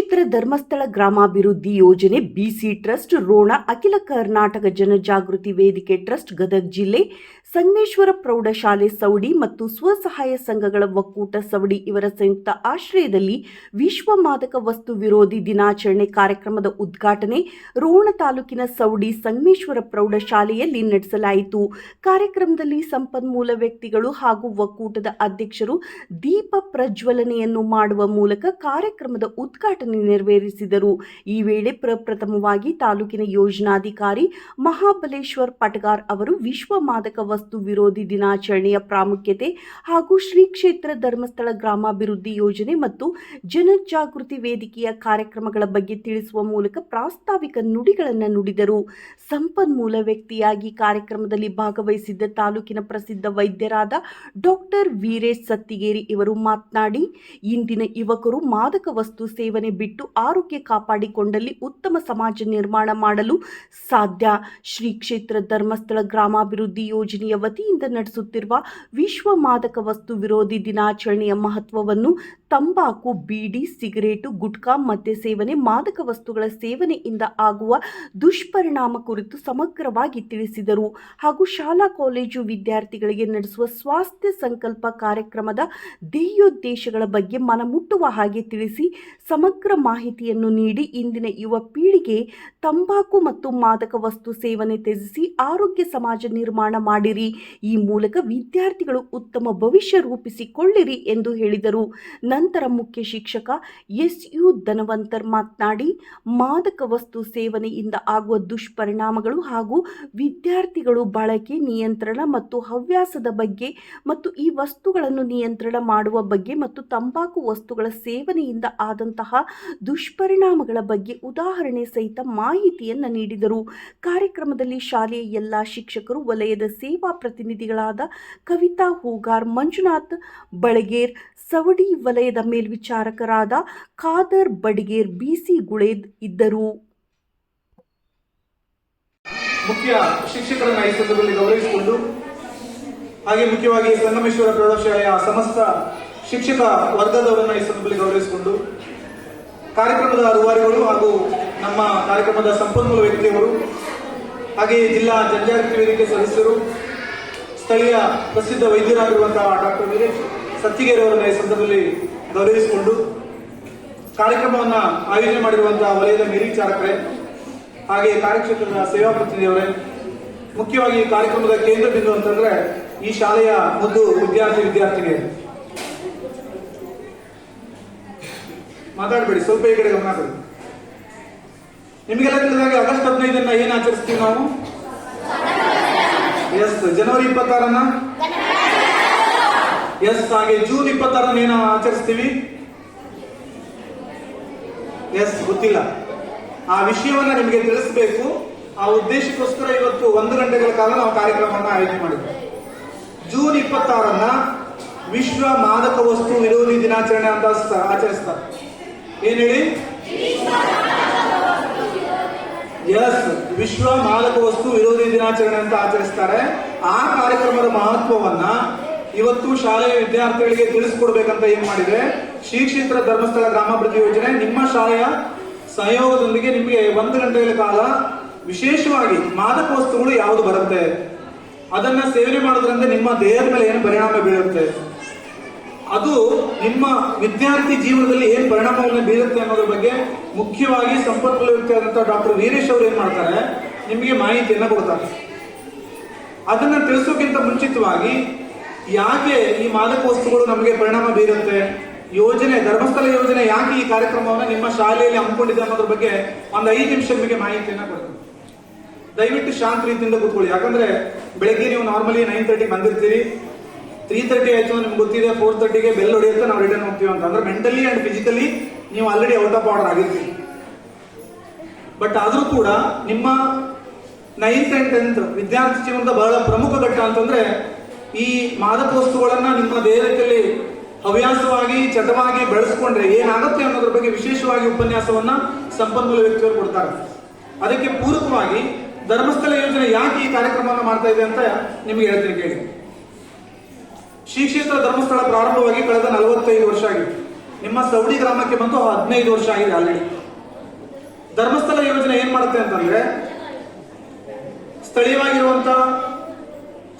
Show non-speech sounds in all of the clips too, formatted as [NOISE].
ಕ್ಷೇತ್ರ ಧರ್ಮಸ್ಥಳ ಗ್ರಾಮಾಭಿವೃದ್ಧಿ ಯೋಜನೆ ಬಿಸಿ ಟ್ರಸ್ಟ್ ರೋಣ ಅಖಿಲ ಕರ್ನಾಟಕ ಜನಜಾಗೃತಿ ವೇದಿಕೆ ಟ್ರಸ್ಟ್ ಗದಗ ಜಿಲ್ಲೆ ಸಂಗಮೇಶ್ವರ ಪ್ರೌಢಶಾಲೆ ಸೌಡಿ ಮತ್ತು ಸ್ವಸಹಾಯ ಸಂಘಗಳ ಒಕ್ಕೂಟ ಸವಡಿ ಇವರ ಸಂಯುಕ್ತ ಆಶ್ರಯದಲ್ಲಿ ವಿಶ್ವ ಮಾದಕ ವಸ್ತು ವಿರೋಧಿ ದಿನಾಚರಣೆ ಕಾರ್ಯಕ್ರಮದ ಉದ್ಘಾಟನೆ ರೋಣ ತಾಲೂಕಿನ ಸೌಡಿ ಸಂಗಮೇಶ್ವರ ಪ್ರೌಢಶಾಲೆಯಲ್ಲಿ ನಡೆಸಲಾಯಿತು. ಕಾರ್ಯಕ್ರಮದಲ್ಲಿ ಸಂಪನ್ಮೂಲ ವ್ಯಕ್ತಿಗಳು ಹಾಗೂ ಒಕ್ಕೂಟದ ಅಧ್ಯಕ್ಷರು ದೀಪ ಪ್ರಜ್ವಲನೆಯನ್ನು ಮಾಡುವ ಮೂಲಕ ಕಾರ್ಯಕ್ರಮದ ಉದ್ಘಾಟನೆ ನೆರವೇರಿಸಿದರು. ಈ ವೇಳೆ ಪ್ರಪ್ರಥಮವಾಗಿ ತಾಲೂಕಿನ ಯೋಜನಾಧಿಕಾರಿ ಮಹಾಬಲೇಶ್ವರ್ ಪಟಗಾರ್ ಅವರು ವಿಶ್ವ ಮಾದಕ ವಸ್ತು ವಿರೋಧಿ ದಿನಾಚರಣೆಯ ಪ್ರಾಮುಖ್ಯತೆ ಹಾಗೂ ಶ್ರೀ ಕ್ಷೇತ್ರ ಧರ್ಮಸ್ಥಳ ಗ್ರಾಮಾಭಿವೃದ್ಧಿ ಯೋಜನೆ ಮತ್ತು ಜನಜಾಗೃತಿ ವೇದಿಕೆಯ ಕಾರ್ಯಕ್ರಮಗಳ ಬಗ್ಗೆ ತಿಳಿಸುವ ಮೂಲಕ ಪ್ರಾಸ್ತಾವಿಕ ನುಡಿಗಳನ್ನು ನುಡಿದರು. ಸಂಪನ್ಮೂಲ ವ್ಯಕ್ತಿಯಾಗಿ ಕಾರ್ಯಕ್ರಮದಲ್ಲಿ ಭಾಗವಹಿಸಿದ್ದ ತಾಲೂಕಿನ ಪ್ರಸಿದ್ಧ ವೈದ್ಯರಾದ ಡಾಕ್ಟರ್ ವೀರೇಶ್ ಸತ್ತಿಗೇರಿ ಇವರು ಮಾತನಾಡಿ, ಇಂದಿನ ಯುವಕರು ಮಾದಕ ವಸ್ತು ಸೇವನೆ ಬಿಟ್ಟು ಆರೋಗ್ಯ ಕಾಪಾಡಿಕೊಂಡಲ್ಲಿ ಉತ್ತಮ ಸಮಾಜ ನಿರ್ಮಾಣ ಮಾಡಲು ಸಾಧ್ಯ. ಶ್ರೀ ಕ್ಷೇತ್ರ ಧರ್ಮಸ್ಥಳ ಗ್ರಾಮಾಭಿವೃದ್ಧಿ ಯೋಜನೆಯ ವತಿಯಿಂದ ನಡೆಸುತ್ತಿರುವ ವಿಶ್ವ ಮಾದಕ ವಸ್ತು ವಿರೋಧಿ ದಿನಾಚರಣೆಯ ಮಹತ್ವವನ್ನು ತಂಬಾಕು, ಬೀಡಿ, ಸಿಗರೇಟು, ಗುಟ್ಕಾ ಮತ್ತೆ ಸೇವನೆ ಮಾದಕ ವಸ್ತುಗಳ ಸೇವನೆಯಿಂದ ಆಗುವ ದುಷ್ಪರಿಣಾಮ ಕುರಿತು ಸಮಗ್ರವಾಗಿ ತಿಳಿಸಿದರು. ಹಾಗೂ ಶಾಲಾ, ಕಾಲೇಜು ವಿದ್ಯಾರ್ಥಿಗಳಿಗೆ ನಡೆಸುವ ಸ್ವಾಸ್ಥ್ಯ ಸಂಕಲ್ಪ ಕಾರ್ಯಕ್ರಮದ ಧ್ಯೇಯೋದ್ದೇಶಗಳ ಬಗ್ಗೆ ಮನಮುಟ್ಟುವ ಹಾಗೆ ತಿಳಿಸಿ ಸಮಗ್ರ ಮಾಹಿತಿಯನ್ನು ನೀಡಿ ಇಂದಿನ ಯುವ ಪೀಳಿಗೆ ತಂಬಾಕು ಮತ್ತು ಮಾದಕ ವಸ್ತು ಸೇವನೆ ತ್ಯಜಿಸಿ ಆರೋಗ್ಯ ಸಮಾಜ ನಿರ್ಮಾಣ ಮಾಡಿರಿ. ಈ ಮೂಲಕ ವಿದ್ಯಾರ್ಥಿಗಳು ಉತ್ತಮ ಭವಿಷ್ಯ ರೂಪಿಸಿಕೊಳ್ಳಿರಿ ಎಂದು ಹೇಳಿದರು. ನಂತರ ಮುಖ್ಯ ಶಿಕ್ಷಕ ಎಸ್ ಯು ಧನವಂತರ್ ಮಾತನಾಡಿ, ಮಾದಕ ವಸ್ತು ಸೇವನೆಯಿಂದ ಆಗುವ ದುಷ್ಪರಿಣಾಮಗಳು ಹಾಗೂ ವಿದ್ಯಾರ್ಥಿಗಳು ಬಳಕೆ, ನಿಯಂತ್ರಣ ಮತ್ತು ಹವ್ಯಾಸದ ಬಗ್ಗೆ ಮತ್ತು ಈ ವಸ್ತುಗಳನ್ನು ನಿಯಂತ್ರಣ ಮಾಡುವ ಬಗ್ಗೆ ಮತ್ತು ತಂಬಾಕು ವಸ್ತುಗಳ ಸೇವನೆಯಿಂದ ಆದಂತಹ ದುಷ್ಪರಿಣಾಮಗಳ ಬಗ್ಗೆ ಉದಾಹರಣೆ ಸಹಿತ ಮಾಹಿತಿಯನ್ನು ನೀಡಿದರು. ಕಾರ್ಯಕ್ರಮದಲ್ಲಿ ಶಾಲೆಯ ಎಲ್ಲ ಶಿಕ್ಷಕರು, ವಲಯದ ಸೇವಾ ಪ್ರತಿನಿಧಿಗಳಾದ ಕವಿತಾ ಹೂಗಾರ್, ಮಂಜುನಾಥ್ ಬಳಗೇರ್ ಸವಡಿ ವಲಯದ ಮೇಲ್ವಿಚಾರಕರಾದ ಖಾದರ್ ಬಡಿಗೇರ್ ಬಿಸಿ ಗುಳೇದ್ ಇದ್ದರು. ಮುಖ್ಯ ಶಿಕ್ಷಕರನ್ನ ಈ ಸಂದರ್ಭದಲ್ಲಿ ಗೌರವಿಸಿಕೊಂಡು, ಹಾಗೆ ಮುಖ್ಯವಾಗಿ ಸಂಗಮೇಶ್ವರ ಪ್ರೌಢಶಾಲೆಯ ಸಮಸ್ತ ಶಿಕ್ಷಕ ವರ್ಗದವರನ್ನ ಈ ಸಂದರ್ಭದಲ್ಲಿ ಗೌರವಿಸಿಕೊಂಡು, ಕಾರ್ಯಕ್ರಮದ ರೂವಾರಿಗಳು ಹಾಗೂ ನಮ್ಮ ಕಾರ್ಯಕ್ರಮದ ಸಂಪನ್ಮೂಲ ವ್ಯಕ್ತಿಯವರು ಹಾಗೆ ಜಿಲ್ಲಾ ಜನಜಾಗೃತಿ ವೇದಿಕೆ ಸದಸ್ಯರು, ಸ್ಥಳೀಯ ಪ್ರಸಿದ್ಧ ವೈದ್ಯರಾಗಿರುವಂತಹ ಡಾಕ್ಟರ್ ವೀರೇಶ್ ಸತ್ತಿಗೇರಿ ಅವರನ್ನ ಈ ಸಂದರ್ಭದಲ್ಲಿ ಗೌರವಿಸಿಕೊಂಡು ಕಾರ್ಯಕ್ರಮವನ್ನ ಆಯೋಜನೆ ಮಾಡಿರುವಂತಹ ವಲಯದ ಮೇಲ್ವಿಚಾರಕರೇ ಹಾಗೆ ಕಾರ್ಯಕ್ಷೇತ್ರದ ಸೇವಾ ಪ್ರತಿನಿಧಿಯವರೇ ಮುಖ್ಯವಾಗಿ ಈ ಕಾರ್ಯಕ್ರಮದ ಕೇಂದ್ರ ಬಿಂದು ಅಂತಂದ್ರೆ ಈ ಶಾಲೆಯ ಒಂದು ವಿದ್ಯಾರ್ಥಿ ವಿದ್ಯಾರ್ಥಿಗೆ ಮಾತಾಡಬೇಡಿ ಸ್ವಲ್ಪ ಈ ಕಡೆ ಗಮನ ಕೊಡಿ. ನಿಮಗೆಲ್ಲ ತಿಳಿದಾಗ ಆಗಸ್ಟ್ ಹದಿನೈದನ್ನ ಏನ್ ಆಚರಿಸ್ತೀವಿ ನಾವು? [LAUGHS] ಎಸ್ ಜನವರಿ ಇಪ್ಪತ್ತಾರನ್ನ? ಎಸ್ ಹಾಗೆ ಜೂನ್ ಇಪ್ಪತ್ತಾರನ್ನ ಏನು ಆಚರಿಸ್ತೀವಿ? ಎಸ್ ಗೊತ್ತಿಲ್ಲ. ಆ ವಿಷಯವನ್ನ ನಿಮಗೆ ತಿಳಿಸಬೇಕು. ಆ ಉದ್ದೇಶಕ್ಕೋಸ್ಕರ ಇವತ್ತು ಒಂದು ಗಂಟೆಗಳ ಕಾಲ ನಾವು ಕಾರ್ಯಕ್ರಮವನ್ನು ಆಯೋಜನೆ ಮಾಡಿದ್ವಿ. ಜೂನ್ ಇಪ್ಪತ್ತಾರನ್ನ ವಿಶ್ವ ಮಾದಕ ವಸ್ತು ವಿರೋಧಿ ದಿನಾಚರಣೆ ಅಂತ ಆಚರಿಸ್ತಾರೆ. ಏನ್ ಹೇಳಿ? ಎಸ್ ವಿಶ್ವ ಮಾದಕ ವಸ್ತು ವಿರೋಧಿ ದಿನಾಚರಣೆ ಅಂತ ಆಚರಿಸ್ತಾರೆ. ಆ ಕಾರ್ಯಕ್ರಮದ ಮಹತ್ವವನ್ನ ಇವತ್ತು ಶಾಲೆಯ ವಿದ್ಯಾರ್ಥಿಗಳಿಗೆ ತಿಳಿಸ್ಕೊಡ್ಬೇಕಂತ ಏನ್ ಮಾಡಿದ್ರೆ ಶ್ರೀ ಕ್ಷೇತ್ರ ಧರ್ಮಸ್ಥಳ ಗ್ರಾಮಾಭಿವೃದ್ಧಿ ಯೋಜನೆ ನಿಮ್ಮ ಶಾಲೆಯ ಸಹಯೋಗದೊಂದಿಗೆ ನಿಮಗೆ ಒಂದು ಗಂಟೆಗಳ ಕಾಲ ವಿಶೇಷವಾಗಿ ಮಾದಕ ವಸ್ತುಗಳು ಯಾವುದು ಬರುತ್ತೆ? ಅದನ್ನ ಸೇವನೆ ಮಾಡೋದ್ರಿಂದ ನಿಮ್ಮ ದೇಹದ ಮೇಲೆ ಏನು ಪರಿಣಾಮ ಬೀಳುತ್ತೆ? ಅದು ನಿಮ್ಮ ವಿದ್ಯಾರ್ಥಿ ಜೀವನದಲ್ಲಿ ಏನ್ ಪರಿಣಾಮವನ್ನು ಬೀರುತ್ತೆ ಅನ್ನೋದ್ರ ಬಗ್ಗೆ ಮುಖ್ಯವಾಗಿ ಸಂಪನ್ಮೂಲ ಡಾಕ್ಟರ್ ವೀರೇಶ್ ಅವರು ಏನ್ ಮಾಡ್ತಾರೆ, ನಿಮಗೆ ಮಾಹಿತಿಯನ್ನ ಕೊಡ್ತಾರೆ. ಅದನ್ನ ತಿಳಿಸೋಕ್ಕಿಂತ ಮುಂಚಿತವಾಗಿ ಯಾಕೆ ಈ ಮಾದಕ ವಸ್ತುಗಳು ನಮಗೆ ಪರಿಣಾಮ ಬೀರುತ್ತೆ? ಯೋಜನೆ, ಧರ್ಮಸ್ಥಳ ಯೋಜನೆ ಯಾಕೆ ಈ ಕಾರ್ಯಕ್ರಮವನ್ನು ನಿಮ್ಮ ಶಾಲೆಯಲ್ಲಿ ಹಮ್ಮಿಕೊಂಡಿದೆ ಅನ್ನೋದ್ರ ಬಗ್ಗೆ ಒಂದು ಐದು ನಿಮಿಷ ನಿಮಗೆ ಮಾಹಿತಿಯನ್ನ ಕೊಡ್ತೀನಿ. ದಯವಿಟ್ಟು ಶಾಂತ ರೀತಿಯಿಂದ ಕೂತ್ಕೊಳ್ಳಿ. ಯಾಕಂದ್ರೆ ಬೆಳಗ್ಗೆ ನೀವು ನಾರ್ಮಲಿ ನೈನ್ ತರ್ಟಿ ಬಂದಿರ್ತೀರಿ. ತ್ರೀ ತರ್ಟಿ ಆಯ್ತು, ನಿಮ್ಗೆ ಗೊತ್ತಿದೆ ಫೋರ್ ತರ್ಟಿಗೆ ಬೆಲ್ ಹೊಡೆಯುತ್ತೆ ನಾವು ರಿಟರ್ನ್ ಹೋಗ್ತೀವಿ ಅಂತ. ಅಂದ್ರೆ ಮೆಂಟಲಿ ಅಂಡ್ ಫಿಸಿಕಲಿ ನೀವು ಆಲ್ರೆಡಿ ಔಟ್ ಆಫ್ ಆರ್ಡರ್ ಆಗಿರ್ತೀರಿ. ಬಟ್ ಆದರೂ ಕೂಡ ನಿಮ್ಮ ನೈನ್ತ್ ಅಂಡ್ ಟೆಂತ್ ವಿದ್ಯಾರ್ಥಿ ಜೀವನದ ಬಹಳ ಪ್ರಮುಖ ಘಟ್ಟ ಅಂತಂದ್ರೆ ಈ ಮಾದಕ ವಸ್ತುಗಳನ್ನ ನಿಮ್ಮ ದೇಹದಲ್ಲಿ ಹವ್ಯಾಸವಾಗಿ, ಚಟವಾಗಿ ಬೆಳೆಸ್ಕೊಂಡ್ರೆ ಏನಾಗುತ್ತೆ ಅನ್ನೋದ್ರ ಬಗ್ಗೆ ವಿಶೇಷವಾಗಿ ಉಪನ್ಯಾಸವನ್ನ ಸಂಪನ್ಮೂಲ ವ್ಯಕ್ತಿಯವರು ಕೊಡ್ತಾರೆ. ಅದಕ್ಕೆ ಪೂರಕವಾಗಿ ಧರ್ಮಸ್ಥಳ ಯೋಜನೆ ಯಾಕೆ ಈ ಕಾರ್ಯಕ್ರಮವನ್ನು ಮಾಡ್ತಾ ಇದೆ ಅಂತ ನಿಮಗೆ ಹೇಳ್ತೀನಿ ಕೇಳಿ. ಶ್ರೀ ಕ್ಷೇತ್ರ ಧರ್ಮಸ್ಥಳ ಪ್ರಾರಂಭವಾಗಿ ಕಳೆದ ನಲವತ್ತೈದು ವರ್ಷ ಆಗಿತ್ತು ನಿಮ್ಮ ಸೌಡಿ ಗ್ರಾಮಕ್ಕೆ ಬಂದು ಹದಿನೈದು ವರ್ಷ ಆಗಿದೆ ಆಲ್ರೆಡಿ ಧರ್ಮಸ್ಥಳ ಯೋಜನೆ ಏನ್ ಮಾಡುತ್ತೆ ಅಂತಂದ್ರೆ ಸ್ಥಳೀಯವಾಗಿರುವಂತ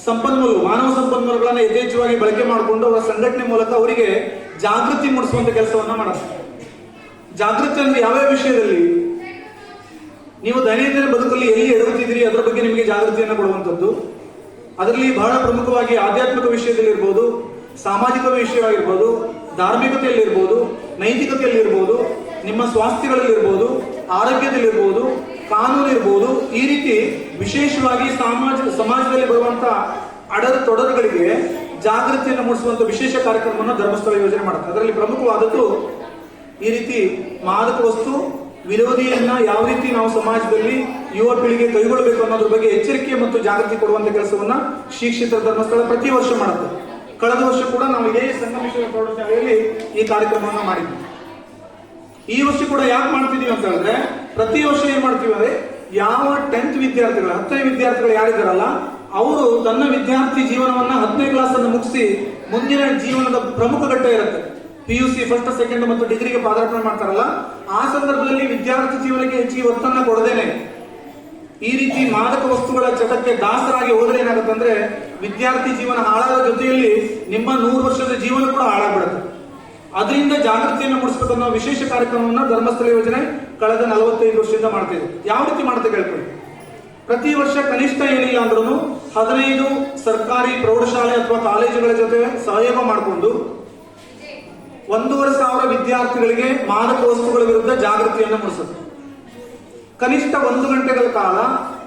ಸಂಪನ್ಮೂಲ, ಮಾನವ ಸಂಪನ್ಮೂಲಗಳನ್ನ ಯಥೇಚ್ಛವಾಗಿ ಬಳಕೆ ಮಾಡಿಕೊಂಡು ಅವರ ಸಂಘಟನೆ ಮೂಲಕ ಅವರಿಗೆ ಜಾಗೃತಿ ಮೂಡಿಸುವಂತ ಕೆಲಸವನ್ನ ಮಾಡುತ್ತೆ. ಜಾಗೃತಿ ಅಂದ್ರೆ ಯಾವ ವಿಷಯದಲ್ಲಿ? ನೀವು ದೈನಂದಿನ ಬದುಕಲ್ಲಿ ಎಲ್ಲಿ ಎಡಗುತ್ತಿದ್ದೀರಿ, ಅದರ ಬಗ್ಗೆ ನಿಮಗೆ ಜಾಗೃತಿಯನ್ನು ಕೊಡುವಂಥದ್ದು. ಅದರಲ್ಲಿ ಬಹಳ ಪ್ರಮುಖವಾಗಿ ಆಧ್ಯಾತ್ಮಿಕ ವಿಷಯದಲ್ಲಿ ಇರ್ಬೋದು ಸಾಮಾಜಿಕ ವಿಷಯವಾಗಿರ್ಬೋದು, ಧಾರ್ಮಿಕತೆಯಲ್ಲಿರ್ಬೋದು, ನೈತಿಕತೆಯಲ್ಲಿರ್ಬೋದು, ನಿಮ್ಮ ಸ್ವಾಸ್ಥ್ಯಗಳಲ್ಲಿರ್ಬೋದು, ಆರೋಗ್ಯದಲ್ಲಿರ್ಬೋದು ಕಾನೂನು ಇರ್ಬೋದು ಈ ರೀತಿ ವಿಶೇಷವಾಗಿ ಸಮಾಜ ಸಮಾಜದಲ್ಲಿ ಬರುವಂತ ಅಡರ ತೊಡರುಗಳಿಗೆ ಜಾಗೃತಿಯನ್ನು ಮೂಡಿಸುವಂತ ವಿಶೇಷ ಕಾರ್ಯಕ್ರಮವನ್ನು ಧರ್ಮಸ್ಥಳ ಯೋಜನೆ ಮಾಡುತ್ತೆ. ಅದರಲ್ಲಿ ಪ್ರಮುಖವಾದದ್ದು ಈ ರೀತಿ ಮಾದಕ ವಸ್ತು, ವಿರೋಧಿಯನ್ನ ಯಾವ ರೀತಿ ನಾವು ಸಮಾಜದಲ್ಲಿ ಯುವ ಪೀಳಿಗೆ ಕೈಗೊಳ್ಳಬೇಕು ಅನ್ನೋದ್ರ ಬಗ್ಗೆ ಎಚ್ಚರಿಕೆ ಮತ್ತು ಜಾಗೃತಿ ಕೊಡುವಂತ ಕೆಲಸವನ್ನ ಶಿಕ್ಷಿತ ಧರ್ಮಸ್ಥಳ ಪ್ರತಿ ವರ್ಷ ಮಾಡುತ್ತೆ. ಕಳೆದ ವರ್ಷ ಕೂಡ ನಾವು ಇದೇ ಸಂಗಮೇಶ್ವರ ಪ್ರೌಢಶಾಲೆಯಲ್ಲಿ ಈ ಕಾರ್ಯಕ್ರಮವನ್ನು ಮಾಡಿದ್ವಿ. ಈ ವರ್ಷ ಕೂಡ ಯಾಕೆ ಮಾಡ್ತಿದೀವಿ ಅಂತ ಹೇಳಿದ್ರೆ ಪ್ರತಿ ವರ್ಷ ಏನ್ ಮಾಡ್ತೀವಿ ಅಂದ್ರೆ ಯಾವ ಟೆಂತ್ ವಿದ್ಯಾರ್ಥಿಗಳು, ಹತ್ತನೇ ವಿದ್ಯಾರ್ಥಿಗಳು ಯಾರಿದ್ದಾರಲ್ಲ, ಅವರು ತನ್ನ ವಿದ್ಯಾರ್ಥಿ ಜೀವನವನ್ನ ಹತ್ತನೇ ಕ್ಲಾಸ್ ಅನ್ನು ಮುಗಿಸಿ ಮುಂದಿನ ಜೀವನದ ಪ್ರಮುಖ ಘಟ್ಟ ಇರುತ್ತೆ. P U C first second ಮತ್ತು ಡಿಗ್ರಿಗೆ ಪಾದಾರ್ಪಣೆ ಮಾಡ್ತಾರಲ್ಲ, ಆ ಸಂದರ್ಭದಲ್ಲಿ ವಿದ್ಯಾರ್ಥಿ ಜೀವನಕ್ಕೆ ಹೆಚ್ಚಿಗೆ ಒತ್ತನ್ನ ಕೊಡದೇನೆ. ಈ ರೀತಿ ಮಾದಕ ವಸ್ತುಗಳ ಚಟಕ್ಕೆ ದಾಸರಾಗಿ ಹೋದ್ರೆ ಏನಾಗುತ್ತೆ ಅಂದ್ರೆ, ವಿದ್ಯಾರ್ಥಿ ಜೀವನ ಹಾಳಾದ ಜೊತೆಯಲ್ಲಿ ನಿಮ್ಮ ನೂರು ವರ್ಷದ ಜೀವನ ಕೂಡ ಹಾಳಾಗ್ಬಿಡುತ್ತೆ. ಅದರಿಂದ ಜಾಗೃತಿಯನ್ನು ಮೂಡಿಸಬೇಕು ಅನ್ನೋ ವಿಶೇಷ ಕಾರ್ಯಕ್ರಮವನ್ನು ಧರ್ಮಸ್ಥಳ ಯೋಜನೆ ಕಳೆದ ನಲವತ್ತೈದು ವರ್ಷದಿಂದ ಮಾಡ್ತಿದೆ ಯಾವ ರೀತಿ ಮಾಡುತ್ತೆ ಕೇಳ್ಕೊಳ್ಳಿ. ಪ್ರತಿ ವರ್ಷ ಕನಿಷ್ಠ ಏನಿಲ್ಲ ಅಂದ್ರೂ ಹದಿನೈದು ಸರ್ಕಾರಿ ಪ್ರೌಢಶಾಲೆ ಅಥವಾ ಕಾಲೇಜುಗಳ ಜೊತೆ ಸಹಯೋಗ ಮಾಡಿಕೊಂಡು ಒಂದೂವರೆ ಸಾವಿರ ವಿದ್ಯಾರ್ಥಿಗಳಿಗೆ ಮಾದಕ ವಸ್ತುಗಳ ವಿರುದ್ಧ ಜಾಗೃತಿಯನ್ನು ಮೂಡಿಸುತ್ತೆ. ಕನಿಷ್ಠ ಒಂದು ಗಂಟೆಗಳ ಕಾಲ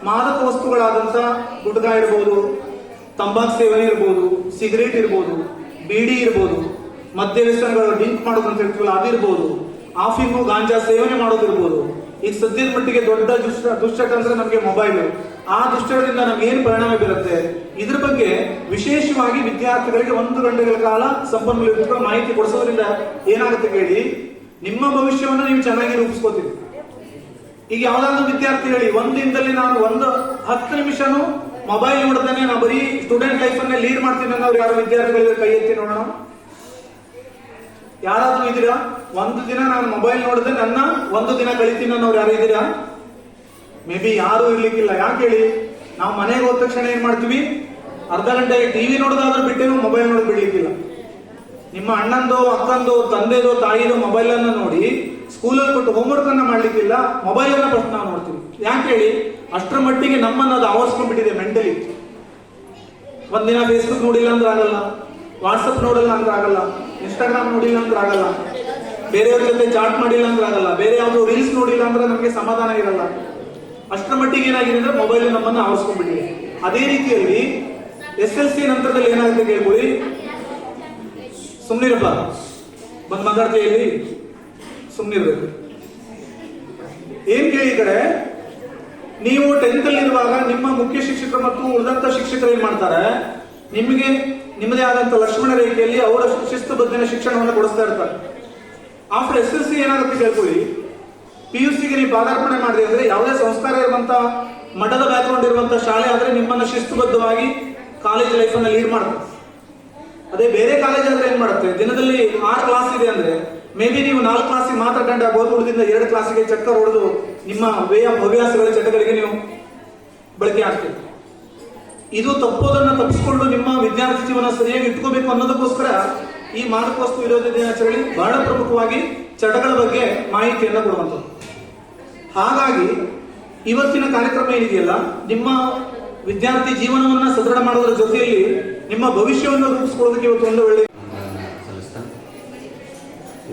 ಮಾದಕ ವಸ್ತುಗಳಾದಂತ ಗುಡ್ಗ ಇರ್ಬೋದು, ತಂಬಾಕು ಸೇವನೆ ಇರ್ಬೋದು, ಸಿಗರೇಟ್ ಇರ್ಬೋದು, ಬೀಡಿ ಇರ್ಬೋದು ಮದ್ಯ ವ್ಯಸನಗಳು ಡಿಂಕ್ ಮಾಡೋದು ಅಂತ ಹೇಳ್ತೀವಲ್ಲ, ಅದಿರ್ಬೋದು. ಆಫಿಂಗು ಗಾಂಜಾ ಸೇವನೆ ಮಾಡೋದಿರ್ಬೋದು. ಈಗ ಸದ್ಯದ ಮಟ್ಟಿಗೆ ದೊಡ್ಡ ದುಷ್ಟ ದುಶ್ಚಟ ಅಂದ್ರೆ ನಮಗೆ ಮೊಬೈಲ್ ಆ ದುಶ್ಚಟದಿಂದ ನಮ್ಗೆ ಏನು ಪರಿಣಾಮ ಬೀರುತ್ತೆ? ಇದ್ರ ಬಗ್ಗೆ ವಿಶೇಷವಾಗಿ ವಿದ್ಯಾರ್ಥಿಗಳಿಗೆ ಒಂದು ಗಂಟೆಗಳ ಕಾಲ ಸಂಪನ್ಮೂಲ ಮಾಹಿತಿ ಕೊಡಿಸೋದ್ರಿಂದ ಏನಾಗುತ್ತೆ ಕೇಳಿ? ನಿಮ್ಮ ಭವಿಷ್ಯವನ್ನು ನೀವು ಚೆನ್ನಾಗಿ ರೂಪಿಸ್ಕೋತೀರಿ. ಈಗ ಯಾವ್ದಾದ್ರು ವಿದ್ಯಾರ್ಥಿ ಹೇಳಿ ಒಂದ್ ದಿನದಲ್ಲಿ ನಾನು ಒಂದು ಹತ್ತು ನಿಮಿಷನು ಮೊಬೈಲ್ ನೋಡ್ತಾನೆ, ನಾ ಬರೀ ಸ್ಟೂಡೆಂಟ್ ಲೈಫ್ ಅನ್ನೇ ಲೀಡ್ ಮಾಡ್ತೀನಿ ಅನ್ನೋರು ಯಾರು ವಿದ್ಯಾರ್ಥಿಗಳಿಗೆ ಕೈ ಎತ್ತಿ ನೋಡೋಣ? ಯಾರಾದ್ರೂ ಇದೀರಾ ಒಂದು ದಿನ ನಾನು ಮೊಬೈಲ್ ನೋಡಿದ್ರೆ ನನ್ನ ಒಂದು ದಿನ ಕಳಿತೀನಿ ಅನ್ನೋರು ಯಾರು ಇದ್ದೀರಾ? ಮೇ ಬಿ ಯಾರು ಇರ್ಲಿಕ್ಕಿಲ್ಲ. ಯಾಕೆ ಹೇಳಿ? ನಾವು ಮನೆಗೆ ಹೋದ ತಕ್ಷಣ ಏನ್ ಮಾಡ್ತೀವಿ? ಅರ್ಧ ಗಂಟೆ ಟಿವಿ ನೋಡೋದಾದ್ರೂ ಬಿಟ್ಟೇನು ಮೊಬೈಲ್ ನೋಡಿ ಬಿಡ್ಲಿಕ್ಕಿಲ್ಲ. ನಿಮ್ಮ ಅಣ್ಣಂದೋ, ಅಕ್ಕಂದೋ, ತಂದೆದೋ, ತಾಯಿದೋ ಮೊಬೈಲ್ ಅನ್ನ ನೋಡಿ ಸ್ಕೂಲಲ್ಲಿ ಕೊಟ್ಟು ಹೋಮ್ವರ್ಕ್ ಅನ್ನ ಮಾಡ್ಲಿಕ್ಕಿಲ್ಲ. ಮೊಬೈಲ್ ಅನ್ನ ಫಸ್ಟ್ ನಾವು ನೋಡ್ತೀವಿ. ಯಾಕೆ ಹೇಳಿ? ಅಷ್ಟರ ಮಟ್ಟಿಗೆ ನಮ್ಮನ್ನ ಅದು ಆವರಿಸ್ಕೊಂಡ್ಬಿಟ್ಟಿದೆ ಮೆಂಟಲಿ ಒಂದಿನ ಫೇಸ್ಬುಕ್ ನೋಡಿಲ್ಲ ಅಂದ್ರೆ ಆಗಲ್ಲ. ವಾಟ್ಸಪ್ ನೋಡಲ್ಲ ಅಂದ್ರೆ ಆಗಲ್ಲ. ಇನ್ಸ್ಟಾಗ್ರಾಮ್ ನೋಡಿಲ್ಲ ಅಂದ್ರೆ ಆಗಲ್ಲ. ಬೇರೆಯವ್ರ ಜೊತೆ ಚಾಟ್ ಮಾಡಿಲ್ಲ ಅಂದ್ರೆ ಆಗಲ್ಲ. ಬೇರೆ ಯಾವ್ದು ರೀಲ್ಸ್ ನೋಡಿಲ್ಲ ಅಂದ್ರೆ ನಮಗೆ ಸಮಾಧಾನ ಇರಲ್ಲ. ಅಷ್ಟರ ಮಟ್ಟಿಗೆ ಏನಾಗಿದೆ ಅಂದ್ರೆ ಮೊಬೈಲ್ ನಮ್ಮನ್ನ ಆವರಿಸ್ಕೊಂಡ್ಬಿಟ್ಟಿದೆ. ಅದೇ ರೀತಿಯಲ್ಲಿ ಎಸ್ ಎಲ್ ಸಿ ನಂತರದಲ್ಲಿ ಏನಾಗುತ್ತೆ ಕೇಳ್ಕೊಳ್ಳಿ? ಸುಮ್ನಿರಪ್ಪ. ಬಂದ್ ಮಾತಾಡ್ತೀವಿ ಇಲ್ಲಿ? ಸುಮ್ನಿರ್ಬೇಕು. ಏನ್ ಕೇಳಿದರೆ ನೀವು ಟೆಂತ್ ಅಲ್ಲಿ ಇರುವಾಗ ನಿಮ್ಮ ಮುಖ್ಯ ಶಿಕ್ಷಕರು ಮತ್ತು ಉಳಿದಂತ ಶಿಕ್ಷಕರು ಏನ್ ಮಾಡ್ತಾರೆ? ನಿಮಗೆ ನಿಮ್ಮದೇ ಆದಂತ ಲಕ್ಷ್ಮಣ ರೇಖೆಯಲ್ಲಿ ಅವರ ಶಿಸ್ತು ಬದ್ಧನ ಶಿಕ್ಷಣವನ್ನು ಕೊಡಿಸ್ತಾ ಇರ್ತಾರೆ. ಆಫ್ಟರ್ ಎಸ್ ಎಲ್ ಸಿ ಏನಾಗುತ್ತೆ ಕೇಳ್ಕೊಳ್ಳಿ. ಪಿ ಯು ಸಿಗೆ ನೀವು ಪಾದಾರ್ಪಣೆ ಮಾಡಿದೆ ಅಂದ್ರೆ ಯಾವುದೇ ಸಂಸ್ಕಾರ ಇರುವಂತ ಮಠದ ಬ್ಯಾಕ್ಗ್ರೌಂಡ್ ಇರುವಂತ ಶಾಲೆ ಆದ್ರೆ ನಿಮ್ಮನ್ನ ಶಿಸ್ತುಬದ್ಧವಾಗಿ ಕಾಲೇಜ್ ಲೈಫ್ ಅನ್ನ ಲೀಡ್ ಮಾಡುತ್ತೆ ಅದೇ ಬೇರೆ ಕಾಲೇಜ್ ಅಂದ್ರೆ ಏನ್ ಮಾಡುತ್ತೆ? ದಿನದಲ್ಲಿ ಆರು ಕ್ಲಾಸ್ ಇದೆ ಅಂದ್ರೆ ಮೇ ಬಿ ನೀವು ನಾಲ್ಕು ಕ್ಲಾಸಿಗೆ ಮಾತ್ರ ಅಟೆಂಡ್ ಆಗ್ಬೋದು ಉಳಿದಿಂದ ಎರಡು ಕ್ಲಾಸಿಗೆ ಚಕ್ಕರ್ ಹೊಡೆದು ನಿಮ್ಮ ವ್ಯಯ ಹವ್ಯಾಸಗಳ ಚಟಗಳಿಗೆ ನೀವು ಬಳಕೆ ಆಗ್ತೀರಿ. ಇದು ತಪ್ಪೋದನ್ನ ತಪ್ಪಿಸ್ಕೊಂಡು ನಿಮ್ಮ ವಿದ್ಯಾರ್ಥಿ ಜೀವನ ಸರಿಯಾಗಿ ಇಟ್ಕೋಬೇಕು ಅನ್ನೋದಕ್ಕೋಸ್ಕರ ಈ ಮಾದಕ ವಸ್ತು ವಿರೋಧಿ ದಿನಾಚರಣೆ ಬಹಳ ಪ್ರಮುಖವಾಗಿ ಚಟಗಳ ಬಗ್ಗೆ ಮಾಹಿತಿಯನ್ನ ಕೊಡುವಂಥದ್ದು. ಹಾಗಾಗಿ ಇವತ್ತಿನ ಕಾರ್ಯಕ್ರಮ ಏನಿದೆಯಲ್ಲ, ನಿಮ್ಮ ವಿದ್ಯಾರ್ಥಿ ಜೀವನವನ್ನ ಸದೃಢ ಮಾಡುವುದರ ಜೊತೆಯಲ್ಲಿ ನಿಮ್ಮ ಭವಿಷ್ಯವನ್ನು ರೂಪಿಸಿಕೊಳ್ಳೋದಕ್ಕೆ ಇವತ್ತು ಒಂದು ಒಳ್ಳೆ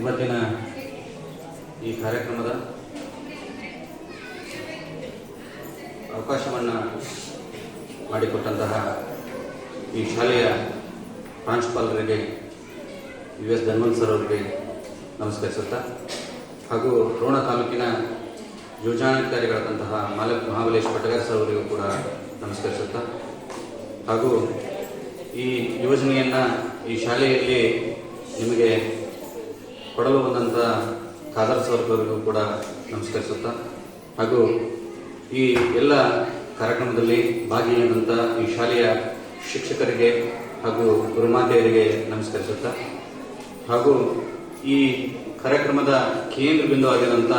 ಇವತ್ತಿನ ಈ ಕಾರ್ಯಕ್ರಮದ ಅವಕಾಶವನ್ನು ಮಾಡಿಕೊಟ್ಟಂತಹ ಈ ಶಾಲೆಯ ಪ್ರಾಂಶುಪಾಲರಿಗೆ ಯು ಎಸ್ ಧನ್ವಂತ್ ಸರ್ ಅವರಿಗೆ ನಮಸ್ಕರಿಸುತ್ತಾ, ಹಾಗೂ ರೋಣ ತಾಲೂಕಿನ ಯೋಜನಾಧಿಕಾರಿಗಳಾದಂತಹ ಮಾಲಕ್ ಮಹಾಬಲೇಶ್ ಪಟಗಾರ್ ಸರ್ ಅವರಿಗೂ ಕೂಡ ನಮಸ್ಕರಿಸುತ್ತಾ, ಹಾಗೂ ಈ ಯೋಜನೆಯನ್ನು ಈ ಶಾಲೆಯಲ್ಲಿ ನಿಮಗೆ ಕೊಡಲು ಬಂದಂಥ ಖಾದರ್ ಸರ್ವರಿಗೂ ಕೂಡ ನಮಸ್ಕರಿಸುತ್ತಾ, ಹಾಗೂ ಈ ಎಲ್ಲ ಕಾರ್ಯಕ್ರಮದಲ್ಲಿ ಭಾಗಿಯಾದಂಥ ಈ ಶಾಲೆಯ ಶಿಕ್ಷಕರಿಗೆ ಹಾಗೂ ಗುರುಮಾತೆಯರಿಗೆ ನಮಸ್ಕರಿಸುತ್ತಾ. ಹಾಗೂ ಈ ಕಾರ್ಯಕ್ರಮದ ಕೇಂದ್ರ ಬಿಂದು ಆಗಿರುವಂಥ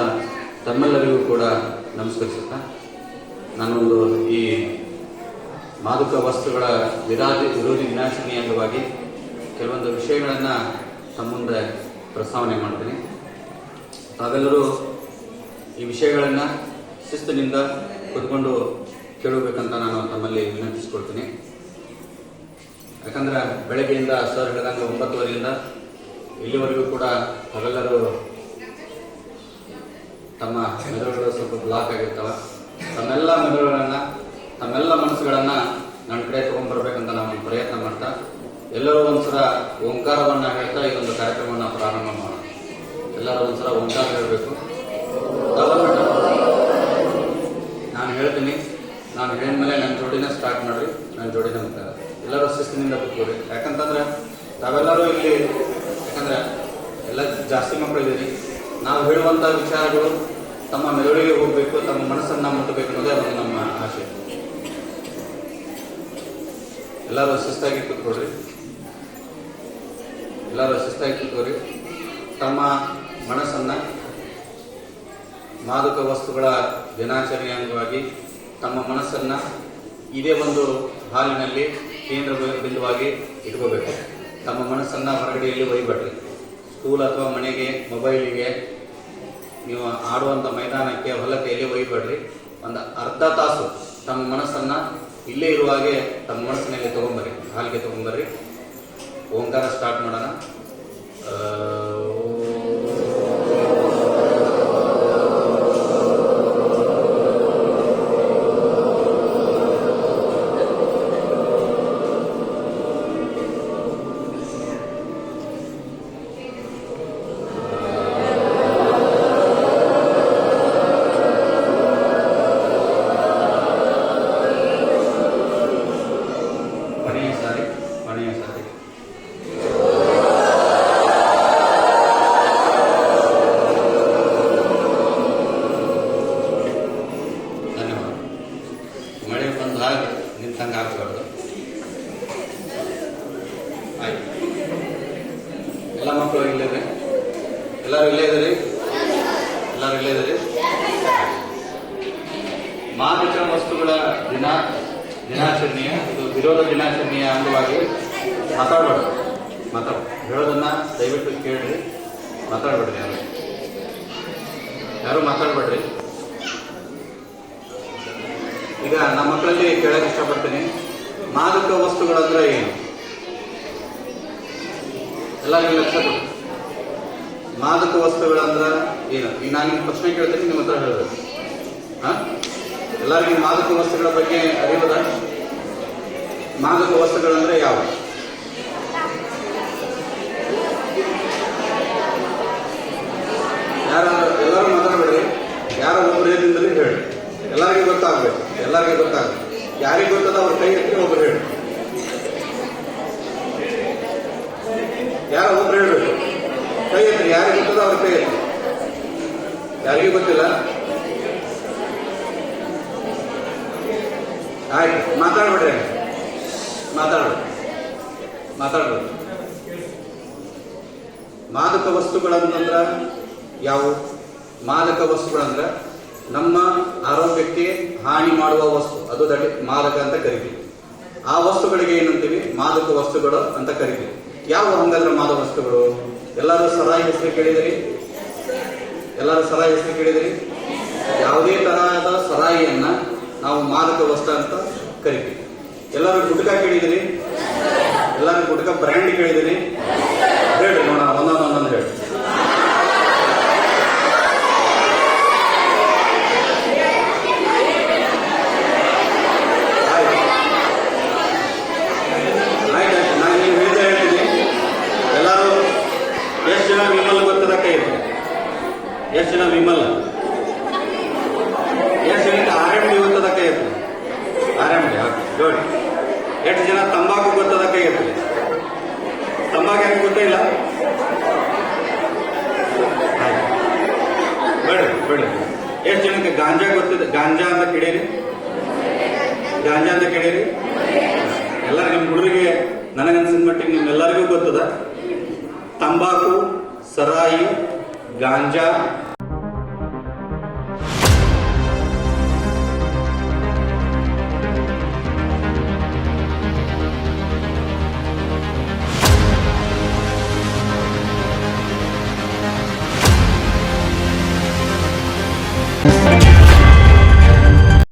ತಮ್ಮೆಲ್ಲರಿಗೂ ಕೂಡ ನಮಸ್ಕರಿಸುತ್ತಾ. ನಾನೊಂದು ಈ ಮಾದಕ ವಸ್ತುಗಳ ವಿರಾಧಿ ವಿರೋಧಿ ವಿನಾಶಿನಿ ಅಂಗವಾಗಿ ಕೆಲವೊಂದು ವಿಷಯಗಳನ್ನು ತಮ್ಮ ಮುಂದೆ ಪ್ರಸ್ತಾವನೆ ಮಾಡ್ತೀನಿ. ತಾವೆಲ್ಲರೂ ಈ ವಿಷಯಗಳನ್ನು ಶಿಸ್ತಿನಿಂದ ಕೂತ್ಕೊಂಡು ಕೇಳಬೇಕಂತ ನಾನು ತಮ್ಮಲ್ಲಿ ವಿನಂತಿಸ್ಕೊಳ್ತೀನಿ. ಯಾಕಂದ್ರೆ ಬೆಳಗ್ಗೆಯಿಂದ ಸರ್ ಹಿಡಿದಂಗೆ ಒಂಬತ್ತುವರೆಯಿಂದ ಇಲ್ಲಿವರೆಗೂ ಕೂಡ ತಾವೆಲ್ಲರೂ ತಮ್ಮ ಮೆದುಳುಗಳು ಸ್ವಲ್ಪ ಬ್ಲಾಕ್ ಆಗಿರ್ತಾವ. ತಮ್ಮೆಲ್ಲ ಮೆದುಳುಗಳನ್ನು, ತಮ್ಮೆಲ್ಲ ಮನಸ್ಸುಗಳನ್ನು ನನ್ನ ಕಡೆ ತಗೊಂಡ್ಬರ್ಬೇಕಂತ ನಾವು ಪ್ರಯತ್ನ ಮಾಡ್ತಾ, ಎಲ್ಲರೂ ಒಂದ್ಸಲ ಓಂಕಾರವನ್ನ ಹೇಳ್ತಾ ಈ ಒಂದು ಕಾರ್ಯಕ್ರಮವನ್ನು ಪ್ರಾರಂಭ ಮಾಡೋಣ. ಎಲ್ಲರೂ ಒಂದ್ಸಲ ಓಂಕಾರ ಹೇಳಬೇಕು. ನಾನು ಹೇಳ್ತೀನಿ ನಾನು ಹೇಳಿದ್ಮೇಲೆ ನನ್ನ ಜೋಡಿನ ಸ್ಟಾರ್ಟ್ ಮಾಡ್ರಿ, ನನ್ನ ಜೋಡಿನ ಅಂತ ಎಲ್ಲರೂ ಶಿಸ್ತಿನಿಂದ ಕೂತ್ಕೋರಿ ಯಾಕಂತಂದ್ರೆ ತಾವೆಲ್ಲರೂ ಇಲ್ಲಿ, ಯಾಕಂದ್ರೆ ಎಲ್ಲ ಜಾಸ್ತಿ ಮಕ್ಕಳಿದ್ದೀರಿ ನಾವು ಹೇಳುವಂಥ ವಿಚಾರಗಳು ತಮ್ಮ ಮೆದುಳಿಗೆ ಹೋಗಬೇಕು, ತಮ್ಮ ಮನಸ್ಸನ್ನ ಮುಟ್ಟಬೇಕು ಅನ್ನೋದೇ ಒಂದು ನಮ್ಮ ಆಶೆ ಎಲ್ಲರೂ ಶಿಸ್ತಾಗಿ ಕೂತ್ಕೊಳ್ರಿ. ಎಲ್ಲರೂ ಶಿಸ್ತಾಗಿ ಕೂತ್ಕೋರಿ ತಮ್ಮ ಮನಸ್ಸನ್ನ ಮಾದಕ ವಸ್ತುಗಳ ದಿನಾಚರಣೆ ಅಂಗವಾಗಿ ತಮ್ಮ ಮನಸ್ಸನ್ನು ಇದೇ ಒಂದು ಹಾಲಿನಲ್ಲಿ ಕೇಂದ್ರ ಬಿಂದುವಾಗಿ ಇಟ್ಕೋಬೇಕು. ತಮ್ಮ ಮನಸ್ಸನ್ನು ಹೊರಗಡೆಯಲ್ಲಿ ಒಯ್ಬೇಡ್ರಿ. ಸ್ಕೂಲ್ ಅಥವಾ ಮನೆಗೆ, ಮೊಬೈಲಿಗೆ ನೀವು ಆಡುವಂಥ ಮೈದಾನಕ್ಕೆ ಹೊಲಕ್ಕೆ ಎಲ್ಲಿ ಒಯ್ಬೇಡ್ರಿ. ಒಂದು ಅರ್ಧ ತಾಸು ತಮ್ಮ ಮನಸ್ಸನ್ನು ಇಲ್ಲೇ ಇರುವಾಗೆ ತಮ್ಮ ಮನಸ್ಸಿನಲ್ಲಿ ತೊಗೊಂಬರ್ರಿ, ಹಾಲಿಗೆ ತೊಗೊಂಬರ್ರಿ. ಓಂಕಾರ ಸ್ಟಾರ್ಟ್ ಮಾಡೋಣ. ಮಕ್ಕಳು ಇಲ್ಲೇ ಎಲ್ಲರೂ ಇಲ್ಲೇ ಎಲ್ಲರೂ ಇಲ್ಲೇ ಇದ್ದೀರಿ? ಮಾದಕ ವಸ್ತುಗಳ ದಿನ, ದಿನಾಚರಣೆಯ, ಇದು ವಿರೋಧ ದಿನಾಚರಣೆಯ ಅಂಗವಾಗಿ ಮಾತಾಡಬೇಡ ಮಾತಾಡ, ಹೇಳೋದನ್ನ ದಯವಿಟ್ಟು ಕೇಳ್ರಿ. ಮಾತಾಡಬೇಡ್ರಿ ಯಾರು? ಯಾರು ಮಾತಾಡಬೇಡ್ರಿ? ಈಗ ನಮ್ಮ ಮಕ್ಕಳಲ್ಲಿ ಕೇಳಕ್ ಇಷ್ಟಪಡ್ತೀನಿ. ಮಾದಕ ವಸ್ತುಗಳಂದ್ರೆ ಏನು? ಎಲ್ಲರಿಗೂ ಲಕ್ಷ ಕೊಡಿ ಮಾದಕ ವಸ್ತುಗಳಂದ್ರ ಏನು? ಈಗ ನಾನು ನಿಮ್ಗೆ ಪ್ರಶ್ನೆ ಕೇಳ್ತೀನಿ ನಿಮ್ಮ ಹತ್ರ ಹೇಳ್ಬೇಕು ಹಾ? ಎಲ್ಲರಿಗೂ ಮಾದಕ ವಸ್ತುಗಳ ಬಗ್ಗೆ ಅರಿವದ? ಮಾದಕ ವಸ್ತುಗಳಂದ್ರೆ ಯಾವ ಯಾರ, ಎಲ್ಲರೂ ಮಾತಾಡ್ಬೇಡ್ರಿ. ಯಾರ ಒಬ್ಬರು ಹೇಳಿ ಎಲ್ಲರಿಗೂ ಗೊತ್ತಾಗ್ಬೇಕು. ಎಲ್ಲರಿಗೂ ಗೊತ್ತಾಗ್ಬೇಕು. ಯಾರಿಗೆ ಗೊತ್ತದ ಅವ್ರ ಕೈ ಎತ್ತಿ ಒಬ್ರು ಹೇಳಿ ಯಾರ ಒಬ್ರು ಹೇಳ್ಬೇಕು ಕೈ ಎತ್ತಿ ಯಾರಿಗೆ ಗೊತ್ತದ ಅವ್ರ ಯಾರಿಗೂ ಗೊತ್ತಿಲ್ಲ? ಆಯ್ತು, ಮಾತಾಡ್ಬಿಡ್ರಿ. ಮಾತಾಡ್ಬೇಡಿ ಮಾತಾಡ್ಬೇಡಿ ಮಾದಕ ವಸ್ತುಗಳಂತಂದ್ರ ಯಾವ? ಮಾದಕ ವಸ್ತುಗಳಂದ್ರ ನಮ್ಮ ಆರೋಗ್ಯಕ್ಕೆ ಹಾನಿ ಮಾಡುವ ವಸ್ತು. ಅದು ದಟ್ ಮಾದಕ ಅಂತ ಕರಿತೀವಿ. ಆ ವಸ್ತುಗಳಿಗೆ ಏನಂತೀವಿ? ಮಾದಕ ವಸ್ತುಗಳು ಅಂತ ಕರಿತೀವಿ. ಯಾವ ಹಂಗಂದ್ರೆ ಮಾದಕ ವಸ್ತುಗಳು? ಎಲ್ಲರೂ ಸರಾಯಿ ಹೆಸರು ಕೇಳಿದಿರಿ? ಎಲ್ಲರೂ ಸರಾಯಿ ಹೆಸರು ಕೇಳಿದಿರಿ? ಯಾವುದೇ ತರಹದ ಸರಾಯಿಯನ್ನ ನಾವು ಮಾದಕ ವಸ್ತು ಅಂತ ಕರಿತೀವಿ. ಎಲ್ಲರೂ ಗುಟ್ಕ ಕೇಳಿದಿರಿ? ಎಲ್ಲರೂ ಗುಟ್ಕ ಬ್ರ್ಯಾಂಡ್ ಕೇಳಿದಿರಿ ಹೇಳಿ ನೋಡೋಣ ಒಂದೊಂದು ಒಂದೊಂದು ಹೇಳಿ ಆಯ್ತು ಆಯ್ತು ನಾನು ನೀವು ಹೇಳ್ತಾ ಹೇಳ್ತೀನಿ ಎಲ್ಲರೂ ಎಷ್ಟು ಜನ ವಿಮಲ್ ಗೊತ್ತದ ಕೈ ಎತ್ತಿ. ಎಷ್ಟು ಜನ ವಿಮಲ್ ಎಷ್ಟು ಜನಕ್ಕೆ ಆರ್ ಎಂ ಡಿ ಗೊತ್ತದ ಕೈ ಎತ್ತಿ ಆರ್ ಎಂ ಡಿ ಗುಡ್ ಎಷ್ಟು ಜನ ತಂಬಾಕು ಗೊತ್ತದ ಕೈ ಎತ್ತಿ ತಂಬಾಕು ಯಾಕೆ ಗೊತ್ತೇ ಇಲ್ಲ ಆಯ್ತು. ಬೇಡ ಬೇಡ ಎಷ್ಟು ಜನಕ್ಕೆ ಗಾಂಜಾ ಗೊತ್ತಿದೆ ಗಾಂಜಾ ಅಂತ ಕೇಳೀರಿ ಗಾಂಜಾ ಅಂತ ಕೇಳಿರಿ ಎಲ್ಲ ನಿಮ್ಮ ಹುಡುಗರಿಗೆ ನನಗನ್ಸಿದ ಮಟ್ಟಿಗೆ ನಿಮ್ಮೆಲ್ಲರಿಗೂ ಗೊತ್ತದ. ತಂಬಾಕು ಸರಾಯಿ ಗಾಂಜಾ